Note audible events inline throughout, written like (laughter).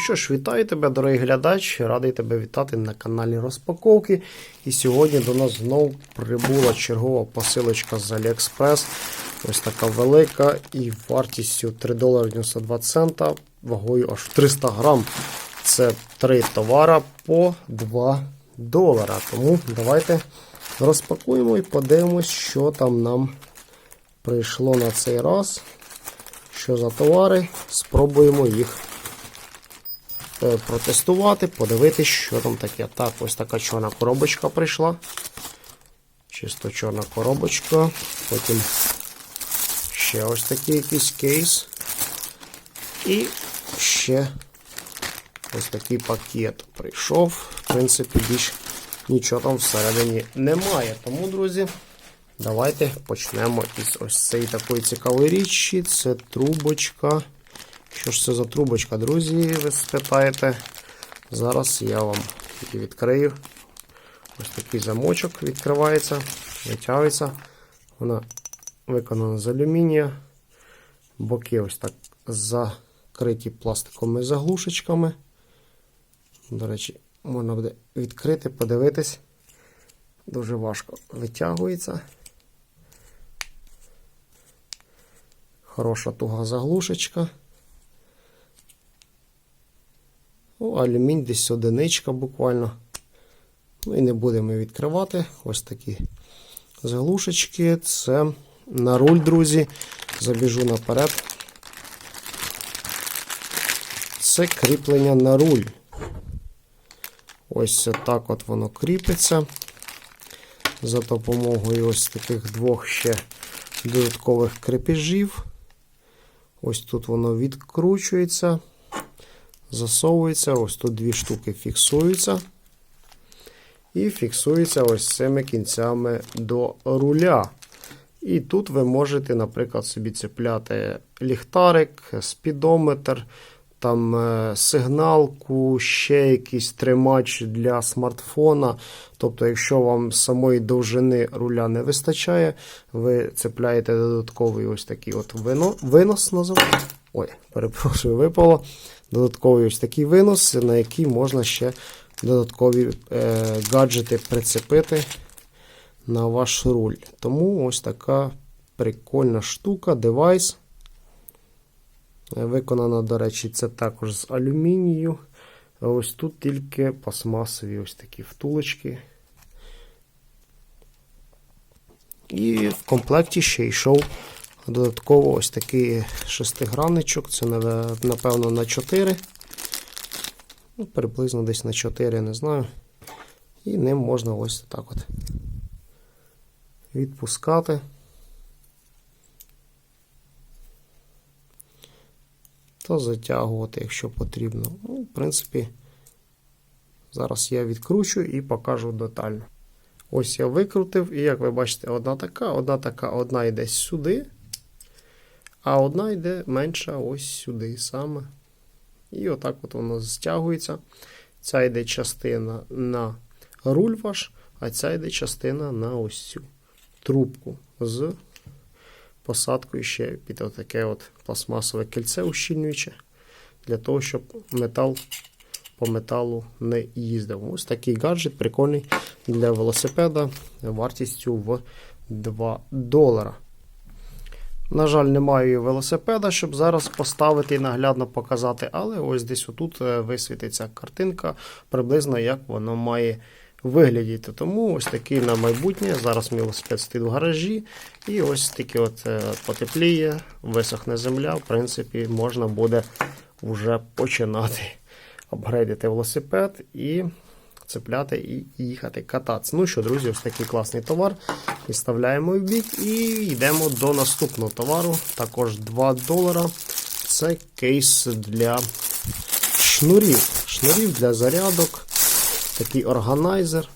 що ж, вітаю тебе, дорогий глядач. Радий тебе вітати на каналі Розпаковки. І сьогодні до нас знову прибула чергова посилочка з AliExpress. Ось така велика і вартістю 3 долари 92 цента, вагою аж 300 грам. Це три товара по 2 долара. Тому давайте розпакуємо і подивимось, що там нам прийшло на цей раз. Що за товари? Спробуємо їх протестувати, подивитися, що там таке. Так, ось така чорна коробочка прийшла. Чисто чорна коробочка. Потім ще ось такий якийсь кейс. І ще ось такий пакет прийшов. В принципі, більш нічого там всередині немає. Тому, друзі, давайте почнемо із ось цієї такої цікавої річі. Це трубочка. Що ж це за трубочка, друзі? Ви спитаєте. Зараз я вам її відкрию. Ось такий замочок відкривається, витягується. Вона виконана з алюмінія. Боки ось так закриті пластиковими заглушечками. До речі, можна буде відкрити, подивитись. Дуже важко витягується. Хороша туга заглушечка. Ну, алюмінь десь одиничка буквально. Ну і не будемо відкривати. Ось такі заглушечки. Це на руль, друзі. Забіжу наперед. Це кріплення на руль. Ось так от воно кріпиться. За допомогою ось таких двох ще додаткових крепежів. Ось тут воно відкручується, засовується, ось тут дві штуки фіксуються. І фіксується ось цими кінцями до руля. І тут ви можете, наприклад, собі цепляти ліхтарик, спідометр, там е, сигналку, ще якийсь тримач для смартфона. Тобто, якщо вам самої довжини руля не вистачає, ви цепляєте додатковий ось такий от вино, винос називається. Ой, перепрошую, випало. Додатковий ось такий винос, на який можна ще додаткові е, гаджети прицепити на ваш руль. Тому ось така прикольна штука, девайс. Виконана, до речі, це також з алюмінію. Ось тут тільки пластмасові ось такі втулочки. І в комплекті ще йшов додатково ось такий шестигранничок. Це, напевно, на 4. Ну, приблизно десь на 4, не знаю. І ним можна ось так от відпускати. Та затягувати, якщо потрібно. Ну, В принципі, зараз я відкручу і покажу детально. Ось я викрутив, і як ви бачите, одна така, одна така, одна йде сюди, а одна йде менша ось сюди саме. І отак от воно стягується. Ця йде частина на руль ваш, а ця йде частина на ось цю трубку з посадкою ще під отаке от пластмасове кільце ущільнююче, для того, щоб метал по металу не їздив. Ось такий гаджет прикольний для велосипеда вартістю в 2 долара. На жаль, не маю велосипеда, щоб зараз поставити і наглядно показати, але ось десь отут висвітиться картинка, приблизно як воно має виглядіти. Тому ось такий на майбутнє. Зараз мій велосипед стоїть в гаражі, і ось таки от потепліє, висохне земля. В принципі, можна буде вже починати апгрейдити велосипед і цепляти і їхати кататися. Ну що, друзі, ось такий класний товар. Відставляємо в бік і йдемо до наступного товару. Також 2 долара. Це кейс для шнурів. Шнурів для зарядок. Такий органайзер.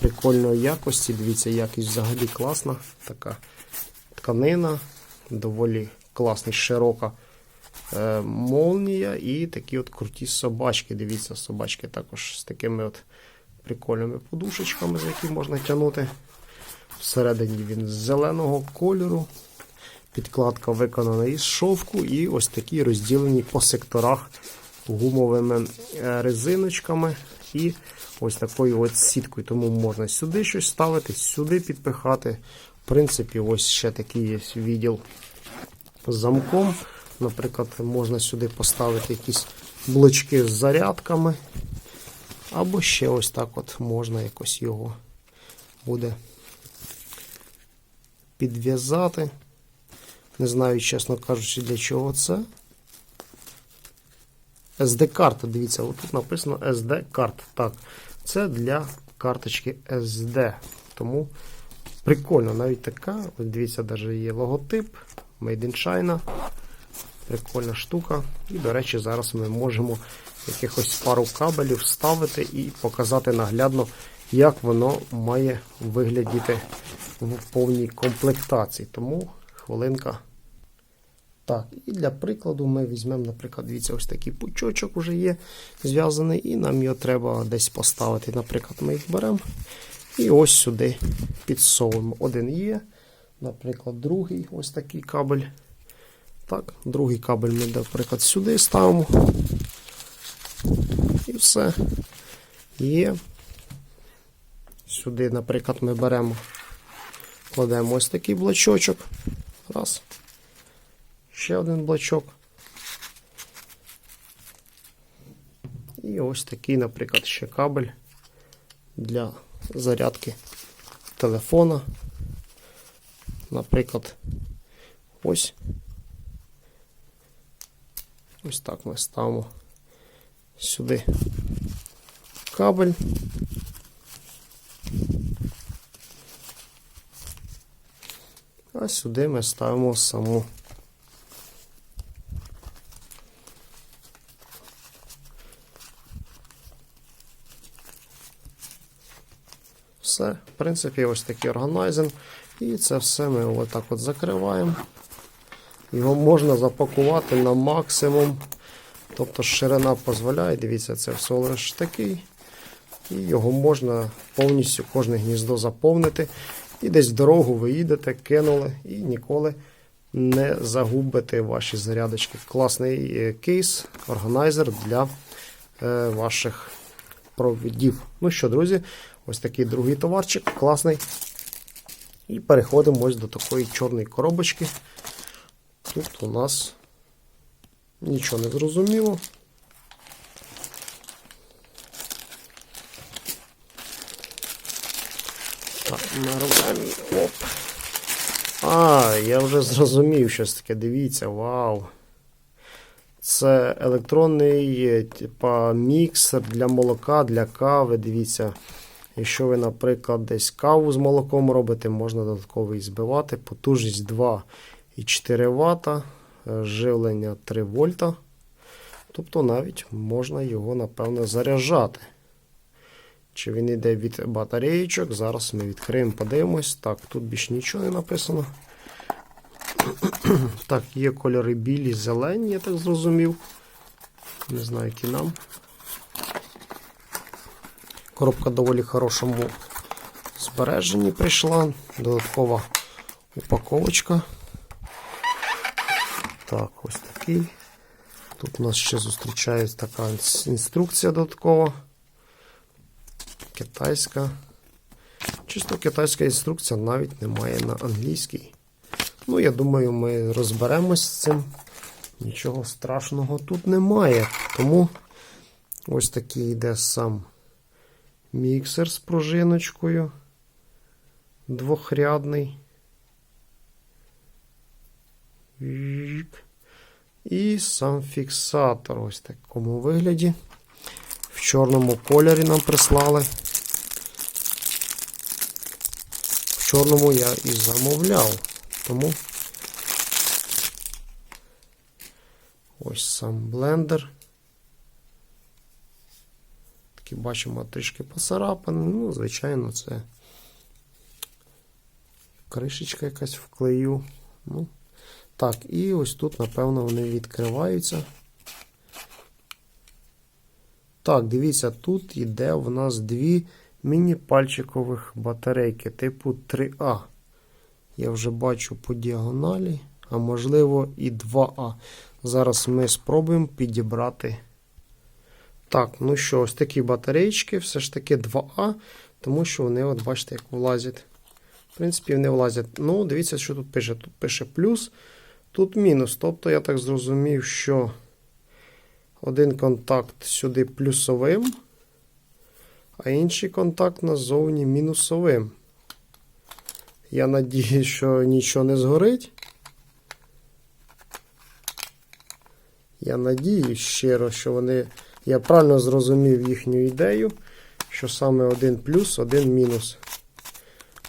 Прикольної якості. Дивіться, якість взагалі класна. Така тканина, доволі класна, широка молнія і такі от круті собачки. Дивіться, собачки також з такими от прикольними подушечками, за які можна тягнути. Всередині він з зеленого кольору. Підкладка виконана із шовку, і ось такі розділені по секторах гумовими е, резиночками і ось такою от сіткою. Тому можна сюди щось ставити, сюди підпихати. В принципі, ось ще такий є відділ з замком. Наприклад, можна сюди поставити якісь блочки з зарядками. Або ще ось так от можна якось його буде підв'язати. Не знаю, чесно кажучи, для чого це. SD-карта, дивіться, отут написано SD-карт. Так, це для карточки SD. Тому прикольно, навіть така. Дивіться, навіть є логотип Made in China. Прикольна штука. І, до речі, зараз ми можемо якихось пару кабелів вставити і показати наглядно, як воно має виглядіти в повній комплектації. Тому хвилинка. Так, і для прикладу ми візьмемо, наприклад, дивіться, ось такий пучочок вже є зв'язаний, і нам його треба десь поставити. Наприклад, ми їх беремо і ось сюди підсовуємо. Один є, наприклад, другий ось такий кабель. Так, другий кабель ми, наприклад, сюди ставимо. І все. Є. Сюди, наприклад, ми беремо, кладемо ось такий блочочок. Раз. Ще один блочок. І ось такий, наприклад, ще кабель для зарядки телефона. Наприклад, ось. Ось так ми ставимо сюди кабель. А сюди ми ставимо саму все. В принципі, ось такий органайзинг. І це все ми отак от закриваємо. Його можна запакувати на максимум. Тобто ширина дозволяє, дивіться, це все лише такий. І його можна повністю кожне гніздо заповнити. І десь в дорогу ви їдете, кинули і ніколи не загубите ваші зарядочки. Класний е, кейс, органайзер для е, ваших провідів. Ну що, друзі, ось такий другий товарчик, класний. І переходимо ось до такої чорної коробочки. Тут у нас нічого не зрозуміло. Так, нормально. Оп. А, я вже зрозумів щось таке. Дивіться, вау. Це електронний е, типа, міксер для молока, для кави. Дивіться. Якщо ви, наприклад, десь каву з молоком робите, можна додатково і збивати. Потужність 2,4 Вт, е, живлення 3 вольта. Тобто навіть можна його, напевно, заряджати. Чи він йде від батареїчок? Зараз ми відкриємо, подивимось. Так, тут більше нічого не написано. (clears throat) Так, є кольори білі, зелені, я так зрозумів. Не знаю, які нам. Коробка доволі хорошому збереженні прийшла. Додаткова упаковочка. Так, ось такий. Тут у нас ще зустрічається така інструкція додаткова. Китайська. Чисто китайська інструкція навіть немає на англійській. Ну, я думаю, ми розберемось з цим. Нічого страшного тут немає. Тому ось такий йде сам міксер з пружиночкою. Двохрядний. І сам фіксатор ось в такому вигляді. В чорному кольорі нам прислали. В чорному я і замовляв. Тому ось сам блендер. Такі бачимо трішки поцарапаний. Ну, звичайно, це кришечка якась вклею. Ну, так, і ось тут, напевно, вони відкриваються. Так, дивіться, тут йде в нас дві міні-пальчикових батарейки типу 3А. Я вже бачу по діагоналі, а можливо і 2А. Зараз ми спробуємо підібрати Так, ну що, ось такі батарейки, все ж таки 2А, тому що вони, от бачите, як влазять. В принципі, вони влазять. Ну, дивіться, що тут пише. Тут пише плюс, тут мінус. Тобто, я так зрозумів, що один контакт сюди плюсовим, а інший контакт назовні мінусовим. Я надію, що нічого не згорить. Я надію щиро, що вони. Я правильно зрозумів їхню ідею, що саме один плюс, один мінус.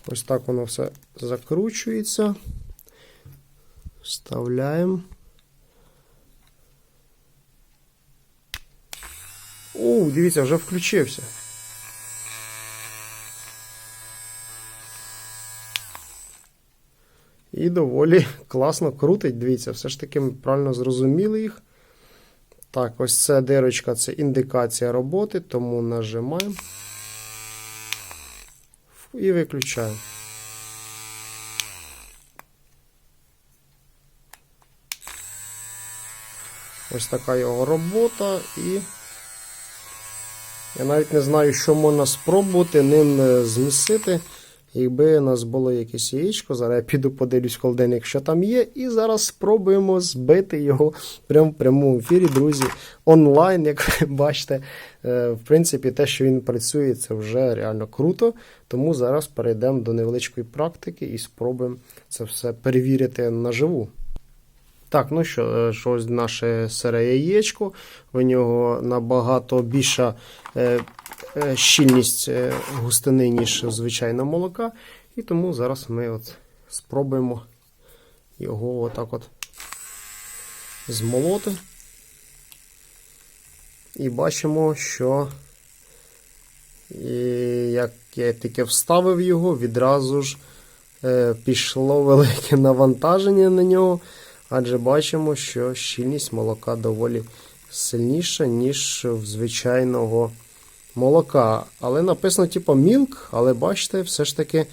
Ось так воно все закручується. Вставляємо. О, дивіться, вже включився. І доволі класно крутить. Дивіться, все ж таки ми правильно зрозуміли їх. Так, ось ця дирочка це індикація роботи, тому нажимаємо і виключаємо. Ось така його робота і я навіть не знаю, що можна спробувати ним е, змісити. Якби у нас було якесь яєчко, зараз я піду подивлюсь в холодильник, що там є, і зараз спробуємо збити його прямо в прямому ефірі, друзі, онлайн, як ви бачите. Е, В принципі, те, що він працює, це вже реально круто. Тому зараз перейдемо до невеличкої практики і спробуємо це все перевірити наживу. Так, ну що, е, що ось наше сире яєчко. В нього набагато більша е, е, щільність густини, ніж звичайного молока. І тому зараз ми от спробуємо його отак от змолоти. І бачимо, що і як я тільки вставив його, відразу ж пішло (laughs) велике навантаження на нього. Адже бачимо, що щільність молока доволі сильніша, ніж в звичайного молока. Але написано, типу, мілк, але бачите, все ж таки,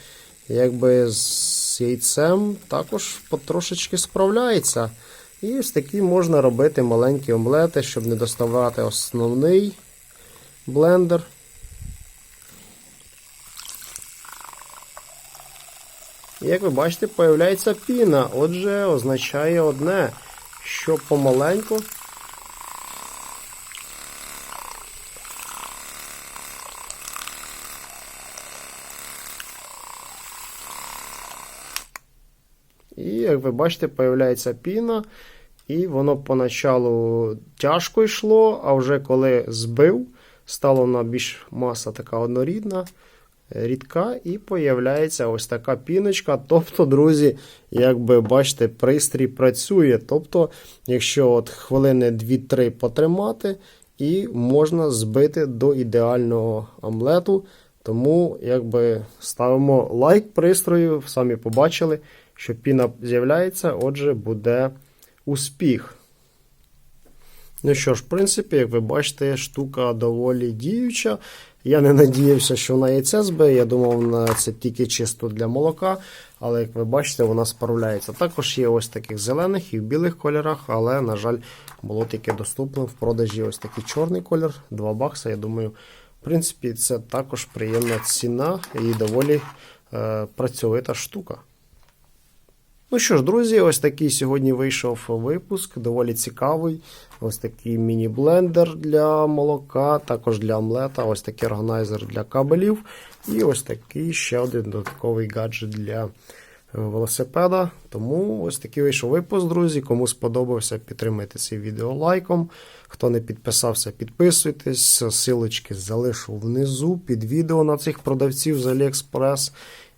якби з яйцем також потрошечки справляється. І ось такі можна робити маленькі омлети, щоб не доставати основний блендер. Як ви бачите, появляється піна. Отже, означає одне, що помаленьку. І, як ви бачите, появляється піна, і воно поначалу тяжко йшло, а вже коли збив, стало на більш маса така однорідна рідка, і появляється ось така піночка. Тобто, друзі, як ви бачите, пристрій працює. Тобто, якщо от хвилини 2-3 потримати, і можна збити до ідеального омлету. Тому якби ставимо лайк пристрою, самі побачили, що піна з'являється, отже, буде успіх. Ну що ж, в принципі, як ви бачите, штука доволі діюча. Я не надіявся, що вона яйце збиє. Я думав, це тільки чисто для молока. Але, як ви бачите, вона справляється. Також є ось таких зелених і в білих кольорах, але, на жаль, було тільки доступно в продажі ось такий чорний колір, 2 бакса. Я думаю, в принципі, це також приємна ціна і доволі е, працьовита штука. Ну що ж, друзі, ось такий сьогодні вийшов випуск, доволі цікавий. Ось такий міні-блендер для молока, також для омлета, ось такий органайзер для кабелів. І ось такий ще один додатковий гаджет для велосипеда. Тому ось такий вийшов випуск, друзі. Кому сподобався, підтримайте це відео лайком. Хто не підписався, підписуйтесь. Силочки залишу внизу під відео на цих продавців з AliExpress.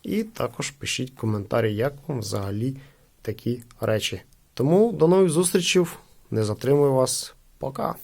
І також пишіть коментарі, як вам взагалі такі речі. Тому до нових зустрічей. Не затримую вас. Пока.